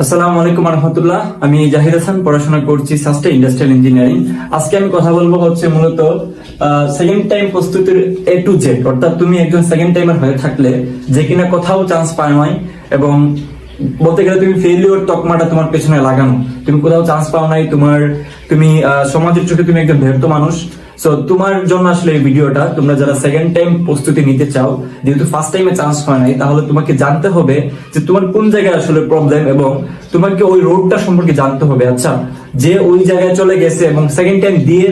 আসসালামু আলাইকুম রহমতুল্লাহ আমি জাহিদ হাসান, পড়াশোনা করছি সাস্টে ইন্ডাস্ট্রিয়াল ইঞ্জিনিয়ারিং আজকে আমি কথা বলব হচ্ছে মূলত সেকেন্ড টাইম প্রস্তুতির এ টু জেড অর্থাৎ তুমি একজন সেকেন্ড টাইমার হয়ে থাকলে যে কিনা কোথাও চান্স পায় নাই এবং বলতে গেলে তুমি ফেলিওর তকমাটা তোমার পেছনে লাগানো। তুমি কোথাও চান্স পাও নাই, তোমার, তুমি সমাজের চোখে তুমি একজন ব্যর্থ মানুষ। সো তোমার জন্য আসলে এই ভিডিওটা, তোমরা যারা সেকেন্ড টাইম প্রস্তুতি নিতে চাও, যেহেতু ফার্স্ট টাইমে চান্স হয় নাই, তাহলে তোমাকে জানতে হবে যে তোমার কোন জায়গায় আসলে প্রবলেম এবং তোমাকে ওই রোডটা সম্পর্কে জানতে হবে। আচ্ছা যে ওই জায়গায় চলে গেছে এবং সেকেন্ড টাইম দিয়ে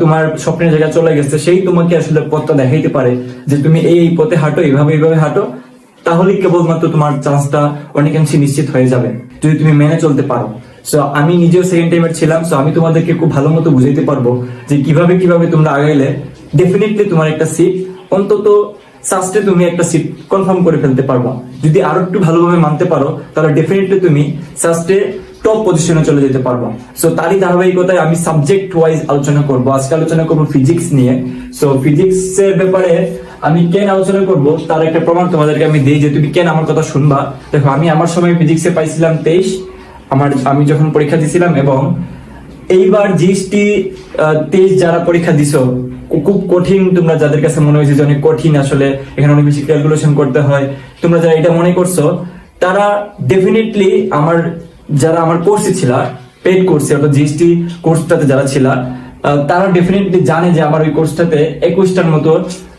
তোমার স্বপ্নের জায়গায় চলে গেছে, সেই তোমাকে আসলে পথটা দেখাইতে পারে যে তুমি এই এই পথে হাঁটো, এইভাবে এইভাবে হাঁটো, তাহলে কেবলমাত্র তোমার চান্সটা অনেকাংশে নিশ্চিত হয়ে যাবে, যদি তুমি মেনে চলতে পারো। সো আমি নিজেও সেকেন্ড টাইমের ছিলাম সো আমি তোমাদেরকে খুব ভালো মতো বুঝাইতে পারব যে কীভাবে কীভাবে তোমরা আগাইলে ডেফিনেটলি তোমার একটা সিট অন্তত সাস্টে তুমি একটা সিট কনফার্ম করে ফেলতে পারবা। যদি আরও একটু ভালোভাবে মানতে পারো, তাহলে ডেফিনেটলি তুমি সাস্টে টপ পজিশনে চলে যেতে পারবা। সো তারই ধারাবাহিকতায় আমি সাবজেক্ট ওয়াইজ আলোচনা করব। আজকে আলোচনা করব ফিজিক্স নিয়ে। সো ফিজিক্স এর ব্যাপারে আমি কেন আলোচনা করব, তার একটা প্রমাণ তোমাদেরকে আমি দিই যে তুমি কেন আমার কথা শুনবা। দেখো, আমি আমার সময় ফিজিক্সে পাইছিলাম তেইশ আমার, আমি যখন পরীক্ষা দিছিলাম এবং এইবার জিএসটি তেইশ যারা পরীক্ষা দিছো খুব কঠিন তোমরা যাদের কাছে মনে হয়েছে যে অনেক কঠিন আসলে, এখানে অনেক বেশি ক্যালকুলেশন করতে হয়, তোমরা যারা এটা মনে করছ, তারা ডেফিনেটলি আমার যারা আমার কোর্সে ছিল পেড কোর্সে অর্থাৎ জিএসটি কোর্সটাতে যারা ছিল তারা ডেফিনেটলি জানে যে আমার ওই কোর্সটাতে একুশটার মতো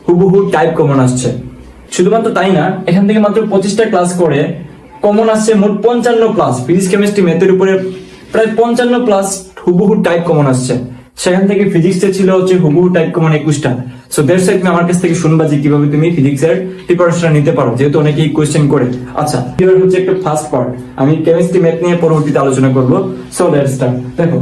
হুবহু টাইপ কমন আসছে। শুধুমাত্র তাই না, এখান থেকে মাত্র পঁচিশটা ক্লাস করে কমন আসছে মোট পঞ্চান্ন প্লাস ফিজিক্স কেমিস্ট্রি ম্যাথের উপরে প্রায় পঞ্চান্ন প্লাস হুবহু টাইপ কমন আসছে। সেখান থেকে ফিজিক্সে ছিল হচ্ছে হুবহু টাইপ কমন একুশটা। সো দ্যাটস তুমি আমার কাছ থেকে শুনবা যে কীভাবে তুমি ফিজিক্সের প্রিপারেশন নিতে পারো, যেহেতু অনেকেই কোয়েশ্চেন করে। আচ্ছা এবার হচ্ছে একটা ফার্স্ট পার্ট আমি কেমিস্ট্রি ম্যাথ নিয়ে পরবর্তীতে আলোচনা করব। সো লেটস স্টার্ট দেখো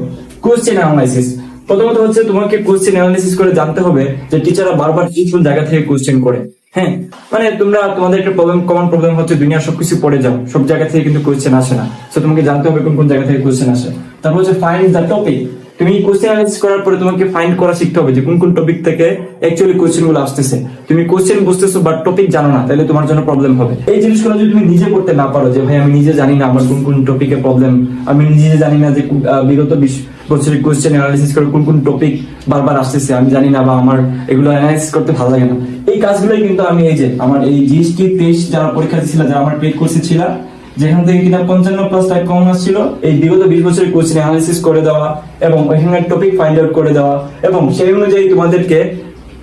কোয়েশ্চেন অ্যানালাইসিস প্রথমত হচ্ছে তোমাকে কোয়েশ্চেন অ্যানালিসিস করে জানতে হবে যে টিচাররা বারবার কি কোন জায়গা থেকে কোয়েশ্চেন করে। হ্যাঁ মানে তোমরা তোমাদের একটা প্রবলেম কমন প্রবলেম হচ্ছে দুনিয়ার সবকিছু পড়ে যাও, সব জায়গা থেকে কিন্তু কোয়েশ্চেন আসে না। তো তোমাকে জানতে হবে কোন কোন জায়গা থেকে কোয়েশ্চেন আসে। তারপর হচ্ছে ফাইন্ড দ্য টপিক তুমি কোয়েশ্চেন অ্যানালিসিস করার পরে তোমাকে ফাইন্ড করা শিখতে হবে যে কোন কোন টপিক থেকে অ্যাকচুয়ালি কোয়েশ্চেনগুলো আসতেছে। তুমি কোয়েশ্চেন বুঝতেছো বাট টপিক জানো না, তাহলে তোমার জন্য প্রবলেম হবে। এই জিনিসগুলো যদি তুমি নিজে করতে না পারো যে, ভাই, আমি নিজে জানি না আমার কোন কোন টপিকে প্রবলেম আমি নিজে জানি না যে বিগত বিশ বছরের কোয়েশ্চেন অ্যানালিসিস করে কোন কোন টপিক বারবার আসতেছে, আমি জানি না বা আমার এগুলো অ্যানালাইসিস করতে ভালো লাগে না। এই কাজগুলোই কিন্তু আমি এই যে, আমার এই জিএসটি তেইশ যারা পরীক্ষা দিচ্ছিল যারা আমার পেড কোর্সে ছিল যেখান থেকে কিনা পঞ্চান্ন প্লাস টাইপ কমন আসছিল, এই বিগত বিশ বছরের কোয়েশ্চেন অ্যানালিসিস করে দেওয়া এবং ওইখানকার টপিক ফাইন্ড আউট করে দেওয়া এবং সেই অনুযায়ী তোমাদেরকে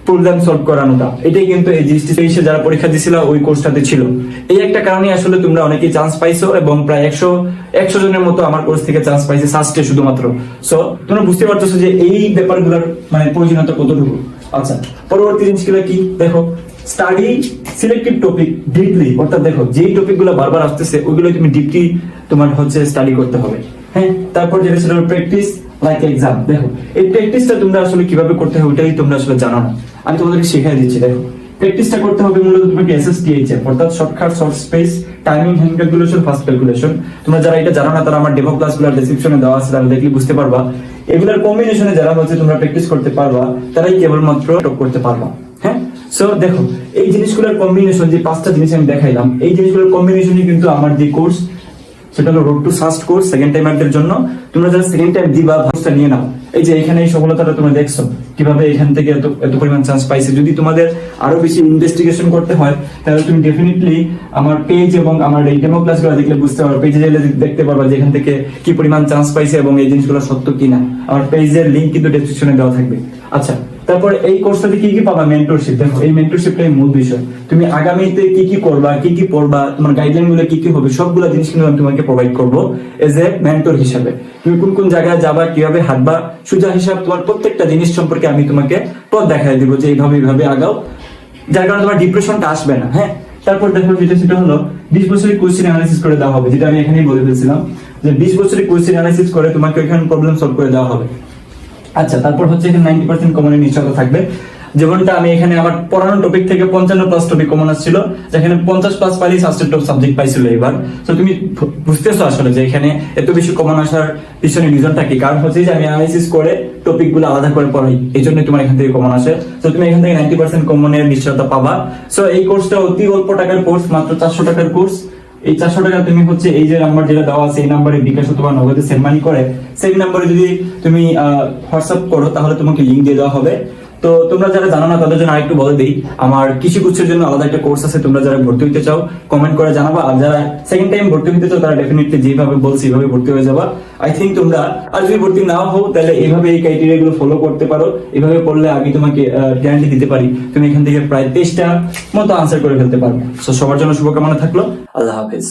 প্রবলেম সলভ করানোটা। এটাই কিন্তু এই জিএসটি তেইশে যারা পরীক্ষা দিছিল, ওই কোর্সটাতে ছিল। এই একটা কারণে আসলে তোমরা অনেকেই চান্স পাইছো এবং প্রায় একশো একশো জনের মতো আমার কোর্স থেকে চান্স পাইছে সাস্টে শুধুমাত্র। সো তোমরা বুঝতে পারতেছো যে এই ব্যাপারগুলোর মানে প্রয়োজনীয়তা কতটুকু? আচ্ছা পরবর্তী জিনিসগুলো কি? দেখো স্টাডি সিলেক্টিভ টপিক ডিপলি অর্থাৎ দেখো, যেই টপিকগুলো বারবার আসতেছে, ওইগুলো তুমি ডিপলি তোমার হচ্ছে স্টাডি করতে হবে। হ্যাঁ? তারপর যেটা ছিল প্র্যাকটিস লাইক এক্সাম দেখো, এই প্র্যাকটিসটা তোমরা আসলে কীভাবে করতে হবে ওটাই তোমরা আসলে জানো না। আমি তোমাদেরকে শিখিয়ে দিচ্ছি, দেখো। প্র্যাকটিসটা করতে হবে মূলত তোমাকে এসএসটিএইচ অর্থাৎ shortcut short space timing hand calculation fast calculation তোমরা যারা এটা জানো না, তারা আমার ডেমো ক্লাসগুলো ডেসক্রিপশনে দেওয়া আছে তারা দেখলে বুঝতে পারবা। এগুলোর কম্বিনেশনে যারা হচ্ছে তোমরা প্র্যাকটিস করতে পারবা, তারাই কেবলমাত্র টপ করতে পারবা। সো দেখো, এই জিনিসগুলোর কম্বিনেশন যে পাঁচটা জিনিস আমি দেখাইলাম, এই জিনিসগুলোর কম্বিনেশনই কিন্তু আমার যে কোর্স সেটা হলো road to first course second টাইমারদের জন্য। তোমরা যারা সেকেন্ড টাইম দিবা ভাবটা নিয়ে নাও। এই যে এখানে এই সফলতাটা তোমরা দেখছ, কীভাবে এখান থেকে এত এত পরিমাণ চান্স পাইছে। যদি তোমাদের আরও বেশি ইনভেস্টিগেশন করতে হয়, তাহলে তুমি ডেফিনেটলি আমার পেজ এবং আমার এই ডেমো ক্লাসগুলো দেখলে বুঝতে পারবে পেজে গেলে দেখতে পারবা যে এখান থেকে কি পরিমাণ চান্স পাইছে এবং এই জিনিসগুলো সত্য কিনা। আমার পেজের লিংক কিন্তু ডেসক্রিপশনে দেওয়া থাকবে। আচ্ছা তারপর এই কোর্সটাতে কি কি পাবা? মেন্টরশিপ দেখো, এই মেন্টরশিপটাই মূল বিষয়। তুমি আগামীতে কি কি করবা, কি কি পড়বা, তোমার গাইডলাইনগুলো কি কি হবে, সবগুলো জিনিস কিন্তু আমি তোমাকে প্রোভাইড করব এজ এ মেন্টর হিসাবে। তুমি কোন কোন জায়গায় যাবা, কীভাবে হাঁটবা, সুজা হিসাব তোমার প্রত্যেকটা জিনিস সম্পর্কে আমি তোমাকে পথ দেখাই দিব যে এইভাবে এইভাবে আগাও। যার কারণে তোমার ডিপ্রেশনটা আসবে না হ্যাঁ? তারপর দেখো, যেটা, সেটা হলো, বিশ বছরের কোয়েশ্চেন অ্যানালিসিস করে দেওয়া হবে, যেটা আমি এখানেই বলে ফেলছিলাম। যে বিশ বছরের কোয়েশ্চেন অ্যানালিসিস করে তোমাকে এখানে প্রবলেম সলভ করে দেওয়া হবে। আচ্ছা তারপর হচ্ছে এখানে নাইনটি পার্সেন্ট কমনের নিশ্চয়তা থাকবে। যেমনটা আমি এখানে আমার পড়ানো টপিক থেকে পঞ্চান্ন প্লাস টপিক কমন আসছিল, যেখানে পঞ্চাশ প্লাস পাইলে সাবজেক্ট অফ সাবজেক্ট পাইছিল এবার। তো তুমি বুঝতেছো আসলে যে এখানে এত বেশি কমন আসার পিছনে রিজনটা কি? কারণ হচ্ছে যে আমি অ্যানালাইসিস করে টপিকগুলো আলাদা করে পড়াই, এই জন্য তোমার এখান থেকে কমন আসে। তো তুমি এখান থেকে নাইনটি পার্সেন্ট কমনের নিশ্চয়তা পাবা। সো এই কোর্সটা অতি অল্প টাকার কোর্স মাত্র চারশো টাকার কোর্স এই চারশো টাকা তুমি হচ্ছে এই যে নাম্বার যেটা দেওয়া আছে নাম্বারে বিকাশ অথবা নগদে সেন্ড মানি করে, সেই নাম্বারে যদি তুমি হোয়াটসঅ্যাপ করো, তাহলে তোমাকে লিঙ্ক দিয়ে দেওয়া হবে। তো তোমরা যারা জানো না, তাদের জন্য আরেকটু বলে দিই, আমার কৃষি গুচ্ছের জন্য আলাদা একটা কোর্স আছে, তোমরা যারা ভর্তি হতে চাও কমেন্ট করে জানাবা, আর যারা সেকেন্ড টাইম ভর্তি হতে চাও, তারা ডেফিনেটলি যেভাবে বলছি এইভাবে ভর্তি হয়ে যাবা। আই থিঙ্ক তোমরা, আর যদি ভর্তি নাও হও, তাহলে এইভাবে এই ক্রাইটেরিয়া গুলো ফলো করতে পারো। এভাবে করলে আমি তোমাকে গ্যারান্টি দিতে পারি, তুমি এখান থেকে প্রায় তেইশটা মতো আনসার করে ফেলতে পারবে। তো সবার জন্য শুভকামনা থাকল। আল্লাহ হাফেজ।